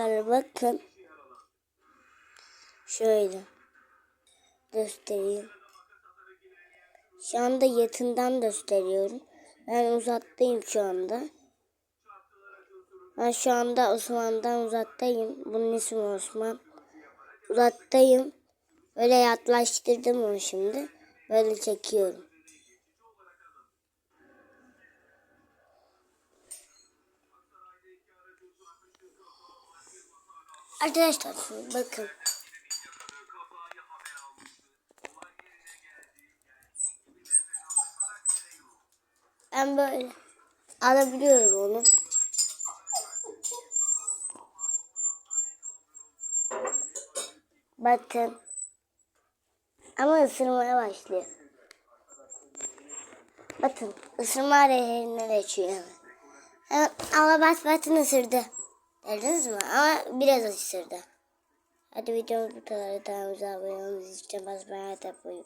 Bakın. Şöyle. Göstereyim. Şu anda yakından gösteriyorum. Ben uzaktayım şu anda. Ben şu anda Osman'dan uzaktayım. Bunun ismi Osman. Uzaktayım. Böyle yaklaştırdım onu şimdi. Böyle çekiyorum. Arkadaşlar bakın. Ben böyle alabiliyorum onu. Bakın. Ama ısırmaya başlıyor. Bakın ısırma hareketinden geçiyor. Hemen ama bas batın ısırdı. Gördünüz mü? Ama biraz ısırdı. Hadi videomuz bu kadar. Kanalımıza abone olmayı, zil basmayı, bu